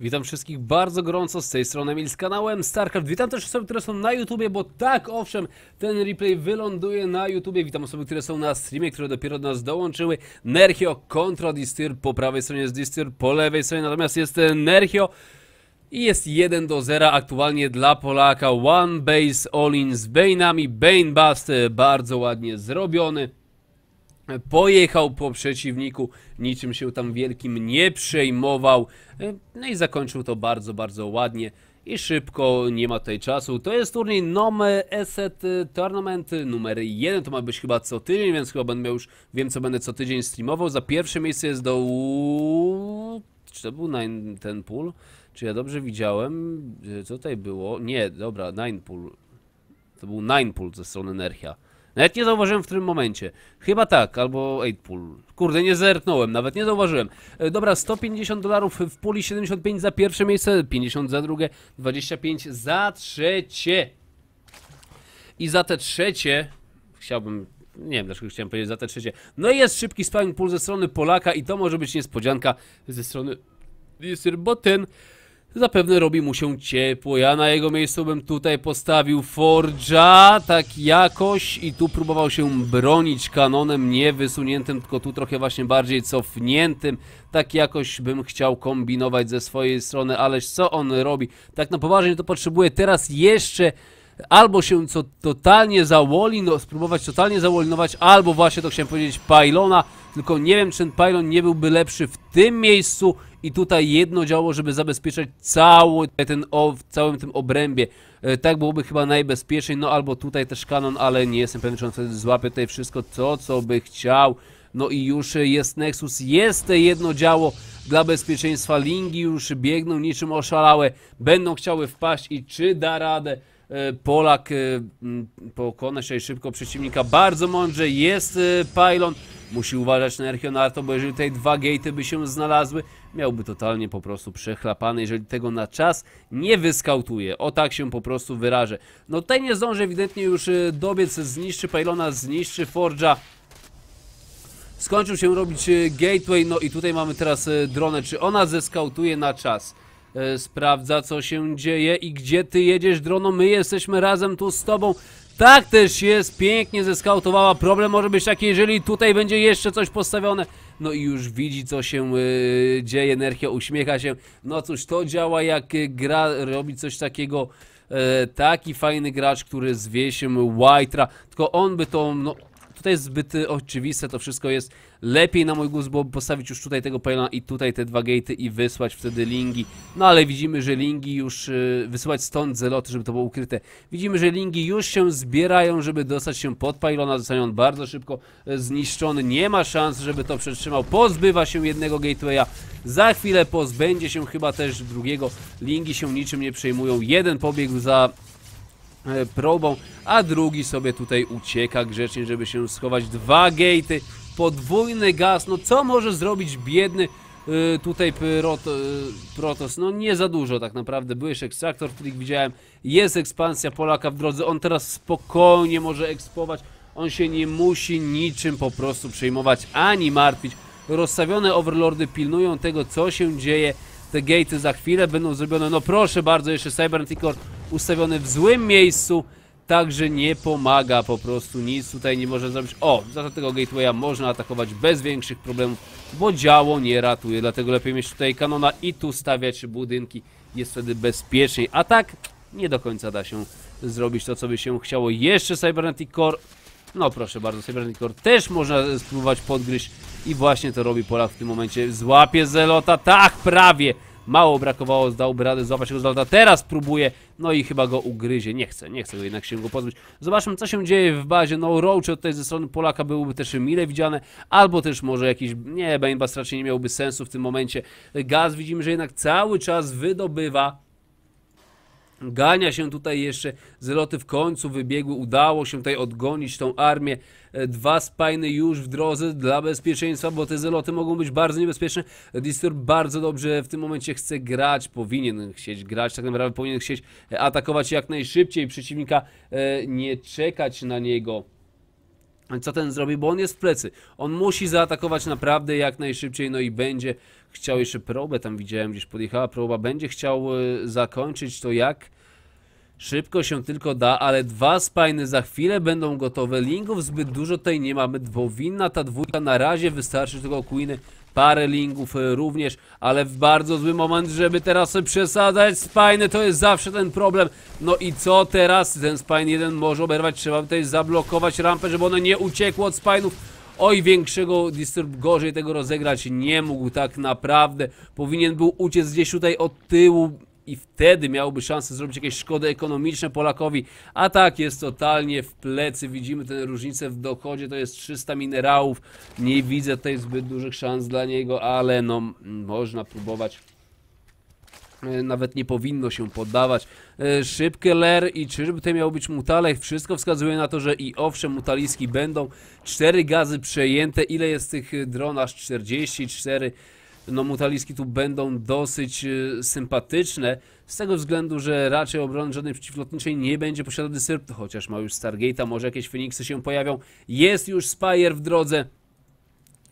Witam wszystkich bardzo gorąco z tej strony Emil z kanałem StarCraft. Witam też osoby, które są na YouTubie, bo tak, owszem, ten replay wyląduje na YouTubie. Witam osoby, które są na streamie, które dopiero do nas dołączyły. Nerchio kontra Distir, po prawej stronie jest Distir, po lewej stronie natomiast jest Nerchio. I jest 1 do 0 aktualnie dla Polaka. One base all-in z Bane'ami. Bane Bust bardzo ładnie zrobiony. Pojechał po przeciwniku, niczym się tam wielkim nie przejmował. E, No i zakończył to bardzo, bardzo ładnie i szybko, nie ma tutaj czasu. To jest turniej Nome Asset e, Tournament numer 1, to ma być chyba co tydzień, więc chyba będę już, wiem co będę co tydzień streamował. Za pierwsze miejsce jest do... Czy to był nine, ten pool? Czy ja dobrze widziałem? Co tutaj było? Nie, dobra, nine. To był nine pool ze strony Nerchia. Nawet nie zauważyłem w którym momencie. Chyba tak, albo 8 pool. Kurde, nie zerknąłem, nawet nie zauważyłem. E, dobra, 150 dolarów w puli, 75 za pierwsze miejsce, 50 za drugie, 25 za trzecie. I za te trzecie chciałbym. Nie wiem dlaczego chciałem powiedzieć za te trzecie. No i jest szybki spawning pool ze strony Polaka i to może być niespodzianka ze strony Disir, bo ten zapewne robi mu się ciepło. Ja na jego miejscu bym tutaj postawił Forge'a tak jakoś i tu próbował się bronić kanonem nie wysuniętym, tylko tu trochę właśnie bardziej cofniętym. Tak jakoś bym chciał kombinować ze swojej strony, ależ co on robi? Tak na poważnie to potrzebuje teraz jeszcze albo się co totalnie zawoli, no spróbować totalnie zawolinować, albo właśnie to chciałem powiedzieć pylona, tylko nie wiem czy pylon nie byłby lepszy w tym miejscu i tutaj jedno działo, żeby zabezpieczać cały ten, w całym tym obrębie. E, tak byłoby chyba najbezpieczniej, no albo tutaj też kanon, ale nie jestem pewien, czy on wtedy złapie tutaj wszystko to, co by chciał. No i już jest Nexus, jest te jedno działo dla bezpieczeństwa. Lingi już biegną niczym oszalałe, będą chciały wpaść i czy da radę e, Polak e, m, pokona się szybko przeciwnika. Bardzo mądrze jest Pylon. Musi uważać na Erchionarto, bo jeżeli tutaj dwa gatey by się znalazły, miałby totalnie po prostu przechlapany, jeżeli tego na czas nie wyskautuje. O tak się po prostu wyrażę. No tutaj nie zdąży ewidentnie już e, dobiec, zniszczy Pylona, zniszczy Forge'a. Skończył się robić e, gateway, no i tutaj mamy teraz e, dronę. Czy ona zeskautuje na czas? Sprawdza co się dzieje i gdzie ty jedziesz drono, my jesteśmy razem tu z tobą. Tak też jest, pięknie zeskautowała. Problem może być taki, jeżeli tutaj będzie jeszcze coś postawione. No i już widzi co się e, dzieje, Nerchia uśmiecha się. No cóż, to działa jak gra, robi coś takiego. E, taki fajny gracz, który zwie się White'a, tylko on by to, no tutaj jest zbyt oczywiste, to wszystko jest lepiej na mój gust, bo postawić już tutaj tego pylona i tutaj te dwa gatey i wysłać wtedy lingi. No ale widzimy, że lingi już y, wysyłać stąd zeloty, żeby to było ukryte. Widzimy, że lingi już się zbierają, żeby dostać się pod pylona, zostanie on bardzo szybko y, zniszczony. Nie ma szans, żeby to przetrzymał. Pozbywa się jednego gatewaya. Za chwilę pozbędzie się chyba też drugiego. Lingi się niczym nie przejmują. Jeden pobiegł za probą, a drugi sobie tutaj ucieka grzecznie, żeby się schować. Dwa gatey, podwójny gaz, no co może zrobić biedny y, tutaj Proto, y, Protos? No nie za dużo tak naprawdę. Był jeszcze ekstraktor, w widziałem, jest ekspansja Polaka w drodze, on teraz spokojnie może ekspować, on się nie musi niczym po prostu przejmować, ani martwić. Rozstawione overlordy pilnują tego, co się dzieje, te gatey za chwilę będą zrobione, no proszę bardzo, jeszcze Cybernetic ustawiony w złym miejscu, także nie pomaga po prostu, nic tutaj nie może zrobić. O, za tego gatewaya można atakować bez większych problemów, bo działo nie ratuje, dlatego lepiej mieć tutaj kanona i tu stawiać budynki, jest wtedy bezpieczniej, a tak nie do końca da się zrobić to, co by się chciało. Jeszcze Cybernetic Core, no proszę bardzo, Cybernetic Core też można spróbować podgryźć i właśnie to robi Polak w tym momencie. Złapie Zelota, tak, prawie. Mało brakowało, zdałby radę złapać tego Zelota. Teraz próbuje, no i chyba go ugryzie. Nie chce, nie chce go jednak się go pozbyć. Zobaczmy, co się dzieje w bazie. No, Roach tutaj ze strony Polaka byłyby też mile widziane, albo też może jakiś, nie, Banebass raczej nie miałby sensu w tym momencie. Gaz widzimy, że jednak cały czas wydobywa. Gania się tutaj jeszcze, zeloty w końcu wybiegły, udało się tutaj odgonić tą armię. E, Dwa spajny już w drodze dla bezpieczeństwa, bo te zeloty mogą być bardzo niebezpieczne. Distur bardzo dobrze w tym momencie chce grać, powinien chcieć grać, tak naprawdę powinien chcieć atakować jak najszybciej przeciwnika, e, nie czekać na niego. Co ten zrobi? Bo on jest w plecy. On musi zaatakować naprawdę jak najszybciej, no i będzie chciał jeszcze probę, tam widziałem gdzieś podjechała proba, będzie chciał e, zakończyć to jak szybko się tylko da, ale dwa spajny za chwilę będą gotowe. Lingów zbyt dużo tutaj nie mamy, dwowinna ta dwójka na razie wystarczy tylko Queeny. Parę lingów e, również, ale w bardzo zły moment, żeby teraz przesadzać spajny, to jest zawsze ten problem. No i co teraz? Ten spajn jeden może oberwać, trzeba tutaj zablokować rampę, żeby ono nie uciekło od spajnów. Oj, większego disturb gorzej tego rozegrać nie mógł tak naprawdę. Powinien był uciec gdzieś tutaj od tyłu i wtedy miałby szansę zrobić jakieś szkody ekonomiczne Polakowi. A tak jest totalnie w plecy. Widzimy tę różnicę w dochodzie, to jest 300 minerałów. Nie widzę tutaj zbyt dużych szans dla niego, ale no można próbować. E, Nawet nie powinno się poddawać. E, Szybkie ler i czyżby to miał być mutalek? Wszystko wskazuje na to, że i owszem mutaliski będą. Cztery gazy przejęte. Ile jest tych dron? Aż 44. No mutaliski tu będą dosyć e, sympatyczne. Z tego względu, że raczej obrony żadnej przeciwlotniczej nie będzie posiadał Disturb, chociaż ma już Stargate'a, może jakieś Feniksy się pojawią. Jest już Spire w drodze.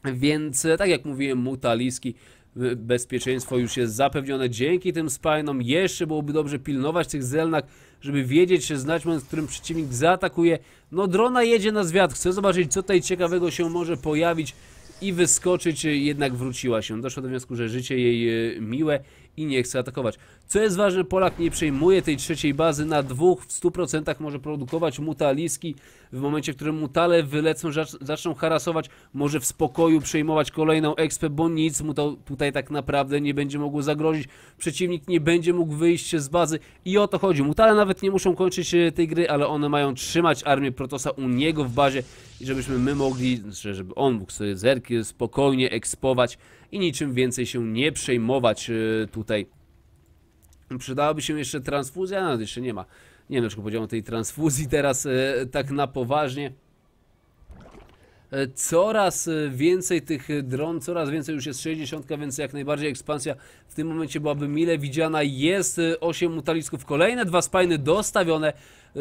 Więc e, tak jak mówiłem, mutaliski y, bezpieczeństwo już jest zapewnione dzięki tym spajnom. Jeszcze byłoby dobrze pilnować tych zelnak, żeby wiedzieć, się znać moment, w którym przeciwnik zaatakuje. No drona jedzie na zwiat, chcę zobaczyć co tutaj ciekawego się może pojawić i wyskoczyć, jednak wróciła się. Doszła do wniosku, że życie jej y, miłe i nie chce atakować. Co jest ważne, Polak nie przejmuje tej trzeciej bazy na dwóch, w 100% może produkować mutaliski. W momencie, w którym mutale wylecą, zacz- zaczną harasować, może w spokoju przejmować kolejną expę, bo nic mu to tutaj tak naprawdę nie będzie mogło zagrozić. Przeciwnik nie będzie mógł wyjść z bazy i o to chodzi. Mutale nawet nie muszą kończyć e, tej gry, ale one mają trzymać armię Protosa u niego w bazie i żebyśmy my mogli, żeby on mógł sobie zerki spokojnie ekspować i niczym więcej się nie przejmować e, tutaj. Przydałaby się jeszcze transfuzja, no jeszcze nie ma. Nie wiem dlaczego powiedziałem o tej transfuzji teraz e, tak na poważnie. E, Coraz e, więcej tych e, dron, coraz więcej już jest 60, więc jak najbardziej ekspansja w tym momencie byłaby mile widziana. Jest e, 8 mutalisków, kolejne dwa spajny dostawione. E,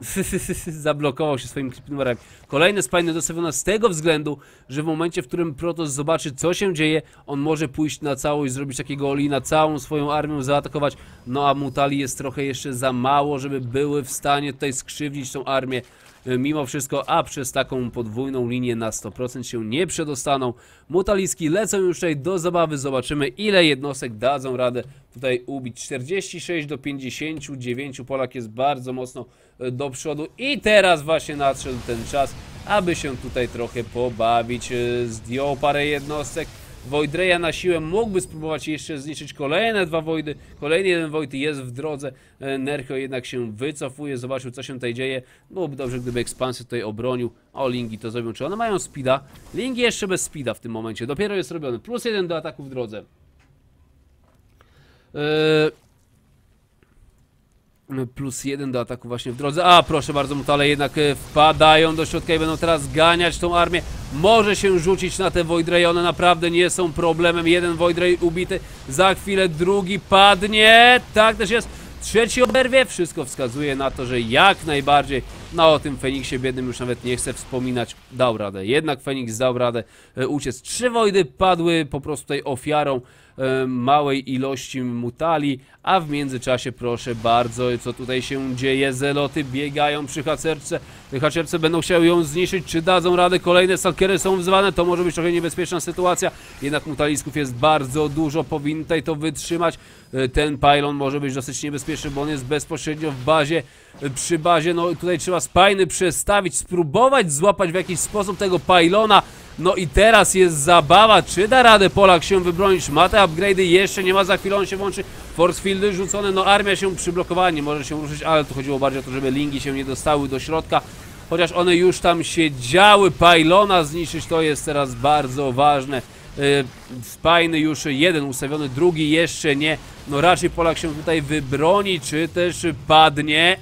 Zablokował się swoim numerem. Kolejne spajny dostawione z tego względu, że w momencie, w którym Protoss zobaczy, co się dzieje, on może pójść na całość, zrobić takiego olina, całą swoją armią zaatakować. No a mutali jest trochę jeszcze za mało, żeby były w stanie tutaj skrzywdzić tą armię. E, Mimo wszystko, a przez taką podwójną linię na 100% się nie przedostaną. Mutaliski lecą już tutaj do zabawy. Zobaczymy, ile jednostek dadzą radę tutaj ubić. 46 do 59. Polak jest bardzo mocno e, do przodu. I teraz właśnie nadszedł ten czas, aby się tutaj trochę pobawić. E, Zdjął parę jednostek. Voidreya na siłę mógłby spróbować jeszcze zniszczyć kolejne dwa Voidy. Kolejny jeden Void jest w drodze. E, Nerchio jednak się wycofuje, zobaczył co się tutaj dzieje. Byłoby dobrze, gdyby ekspansję tutaj obronił. O, Lingi to zrobią. Czy one mają speeda? Lingi jeszcze bez speeda w tym momencie. Dopiero jest robiony. Plus jeden do ataku w drodze. Eee, Plus jeden do ataku właśnie w drodze. A, proszę bardzo, mutale jednak e, wpadają do środka i będą teraz ganiać tą armię. Może się rzucić na te Voidray, one naprawdę nie są problemem. Jeden Voidray ubity, za chwilę drugi padnie. Tak też jest. Trzeci oberwie. Wszystko wskazuje na to, że jak najbardziej. No o tym Feniksie biednym już nawet nie chcę wspominać. Dał radę. Jednak Feniks dał radę e, uciec. Trzy Voidy padły po prostu tutaj ofiarą małej ilości mutali, a w międzyczasie proszę bardzo, co tutaj się dzieje, zeloty biegają przy hacerce, hacerce będą chciały ją zniszczyć, czy dadzą radę, kolejne stalkery są wzywane, to może być trochę niebezpieczna sytuacja, jednak mutalisków jest bardzo dużo, powinny tutaj to wytrzymać, E, ten pylon może być dosyć niebezpieczny, bo on jest bezpośrednio w bazie, e, przy bazie, no tutaj trzeba spajny przestawić, spróbować złapać w jakiś sposób tego pylona, no i teraz jest zabawa, czy da radę Polak się wybronić, ma te upgrade'y, jeszcze nie ma, za chwilę on się włączy, force fieldy rzucone, no armia się przyblokowała, nie może się ruszyć, ale tu chodziło bardziej o to, żeby lingi się nie dostały do środka, chociaż one już tam siedziały, pylona zniszczyć, to jest teraz bardzo ważne. Spajny już jeden ustawiony, drugi jeszcze nie. No raczej Polak się tutaj wybroni, czy też padnie.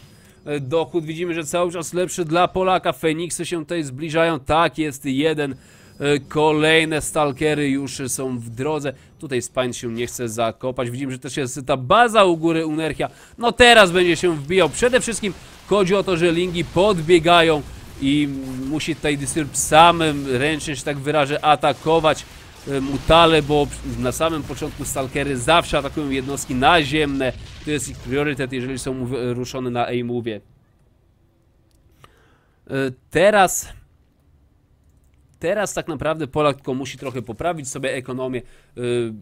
Yy, Dochód widzimy, że cały czas lepszy dla Polaka. Feniksy się tutaj zbliżają. Tak, jest jeden. Yy, Kolejne stalkery już są w drodze. Tutaj Spine się nie chce zakopać. Widzimy, że też jest ta baza u góry Unerchia. No teraz będzie się wbijał. Przede wszystkim chodzi o to, że lingi podbiegają i musi tutaj Disturb samym ręcznie, że tak wyrażę, atakować e, mutale, bo na samym początku stalkery zawsze atakują jednostki naziemne. To jest ich priorytet, jeżeli są ruszone na A-Move. Teraz teraz tak naprawdę Polak tylko musi trochę poprawić sobie ekonomię, yy,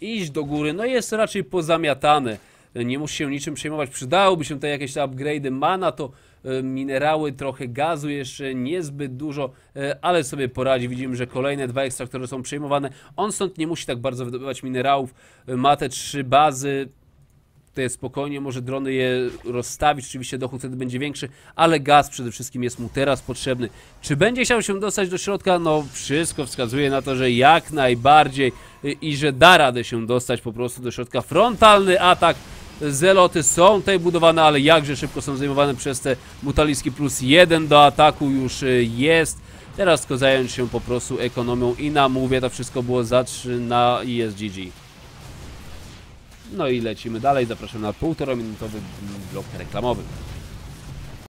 iść do góry, no jest raczej pozamiatany, Yy, nie musi się niczym przejmować, przydałoby się te jakieś te upgrade'y, ma na to yy, minerały, trochę gazu jeszcze, niezbyt dużo, yy, ale sobie poradzi, widzimy, że kolejne dwa ekstraktory są przejmowane, on stąd nie musi tak bardzo wydobywać minerałów, Yy, ma te trzy bazy, tutaj spokojnie może drony je rozstawić, oczywiście dochód wtedy będzie większy, ale gaz przede wszystkim jest mu teraz potrzebny. Czy będzie chciał się dostać do środka? No wszystko wskazuje na to, że jak najbardziej y, i że da radę się dostać po prostu do środka. Frontalny atak. Zeloty są tutaj budowane, ale jakże szybko są zajmowane przez te mutaliski plus jeden do ataku już y, jest. Teraz tylko zająć się po prostu ekonomią i na mówię to wszystko było za 3 na ISGG. No i lecimy dalej, zapraszam na półtora minutowy blok reklamowy.